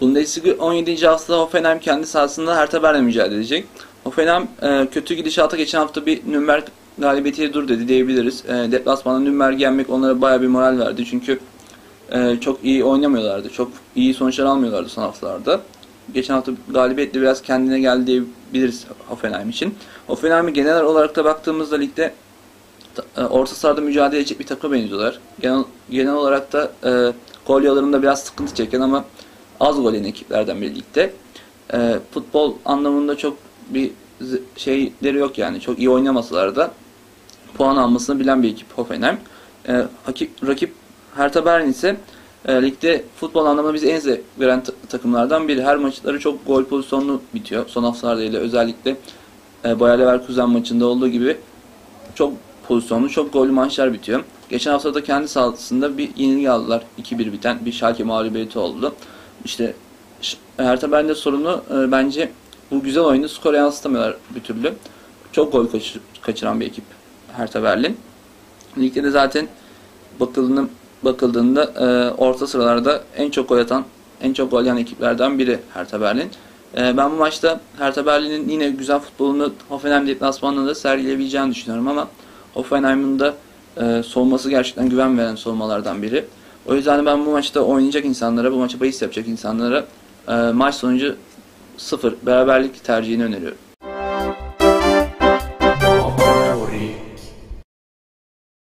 Bundesliga 17. haftada Hoffenheim kendi sahasında Hertha Berlin'le mücadele edecek. Hoffenheim e, kötü gidişata geçen hafta bir Nürnberg galibiyetiyle dur dedi diyebiliriz. E, deplasmanda Nürnberg'i yenmek onlara baya bir moral verdi. Çünkü e, çok iyi oynamıyorlardı. Çok iyi sonuçlar almıyorlardı son haftalarda. Geçen hafta galibiyetle biraz kendine geldi diyebiliriz Hoffenheim için. Hoffenheim'i genel olarak da baktığımızda ligde orta sahada mücadele edecek bir takıma benziyorlar. Genel, genel olarak da e, gol yollarında biraz sıkıntı çeken ama az gol yiyen ekiplerden biri ligde. E, futbol anlamında çok bir şeyleri yok yani. Çok iyi oynamasalar da puan almasını bilen bir ekip Hoffenheim. E, rakip, rakip Hertha Berlin ise e, ligde futbol anlamında bizi en zevk veren ta- takımlardan biri. Her maçları çok gol pozisyonlu bitiyor. Son haftalarda ile özellikle e, Bayer Leverkusen maçında olduğu gibi çok pozisyonlu, çok gollü maçlar bitiyor. Geçen hafta da kendi sahasında bir yenilgi aldılar. 2-1 biten bir Schalke mağlubiyeti oldu. İşte Hertha Berlin'de sorunu e, bence bu güzel oyunu skora yansıtamıyorlar bir türlü. Çok gol kaçır- kaçıran bir ekip Hertha Berlin. Ligde de zaten bakıldığında, bakıldığında e, orta sıralarda en çok gol atan, en çok gol yiyen ekiplerden biri Hertha Berlin. E, ben bu maçta Hertha Berlin'in yine güzel futbolunu Hoffenheim deplasmanında da sergileyebileceğini düşünüyorum ama Hoffenheim'ın da e, savunması gerçekten güven veren savunmalardan biri. O yüzden ben bu maçta oynayacak insanlara, bu maça bahis yapacak insanlara e, maç sonucu sıfır beraberlik tercihini öneriyorum.